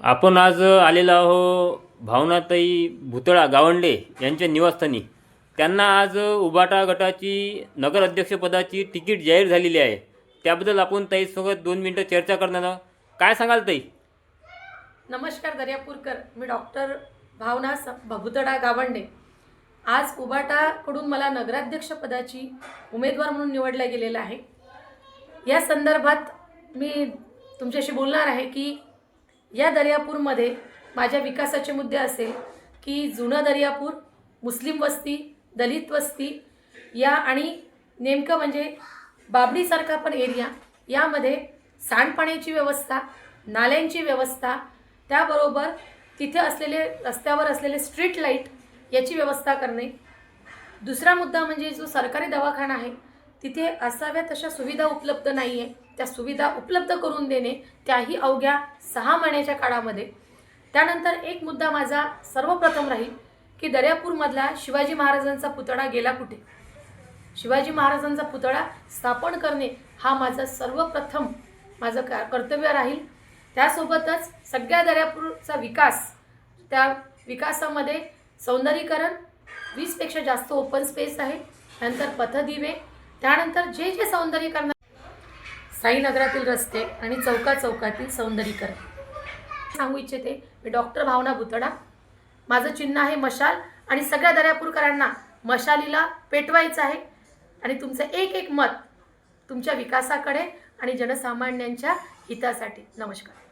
आपण आज आलेलो आहो भावनाताई भुतळा गावंडे यांच्या निवासस्थानी. त्यांना आज उबाटा गटाची नगर अध्यक्षपदाची तिकीट जाहीर झालेली आहे. त्याबद्दल आपण ताईसोबत दोन मिनटं चर्चा करणार आहोत. काय सांगाल ताई? नमस्कार दर्यापूरकर. मी डॉक्टर भावना स भुतडा गावंडे. आज उबाटाकडून मला नगराध्यक्षपदाची उमेदवार म्हणून निवडल्या गेलेलं आहे. या संदर्भात मी तुमच्याशी बोलणार आहे की या दर्यापूरमध्ये माझ्या विकासाचे मुद्दे असेल की जुनं दर्यापूर मुस्लिम वस्ती दलित वस्ती या आणि नेमकं म्हणजे बाबडीसारखा पण एरिया यामध्ये सांडपाण्याची व्यवस्था नाल्यांची व्यवस्था त्याबरोबर तिथे असलेले रस्त्यावर असलेले स्ट्रीट लाइट याची व्यवस्था करणे. दुसरा मुद्दा म्हणजे जो सरकारी दवाखाना आहे तिथे असाव्या तशा सुविधा उपलब्ध नाही आहे त्या सुविधा उपलब्ध करून देणे त्याही अवघ्या सहा महिन्याच्या काळामध्ये. त्यानंतर एक मुद्दा माझा सर्वप्रथम राहील की दर्यापूरमधला शिवाजी महाराजांचा पुतळा गेला कुठे? शिवाजी महाराजांचा पुतळा स्थापन करणे हा माझा सर्वप्रथम माझं का कर्तव्य राहील. त्यासोबतच सगळ्या दर्यापूरचा विकास त्या विकासामध्ये सौंदर्यीकरण वीसपेक्षा जास्त ओपन स्पेस आहे. नंतर पथदिवे त्यानंतर जे जे सौंदर्यीकरण साईनगरातील रस्ते आणि चौका चौकातील सौंदर्यीकरण. सांगू इच्छिते मी डॉक्टर भावना भुतडा माझं चिन्ह आहे मशाल आणि सगळ्या दर्यापूरकरांना मशालीला पेटवायचं आहे. आणि तुमचं एक एक मत तुमच्या विकासाकडे आणि जनसामान्यांच्या हितासाठी. नमस्कार.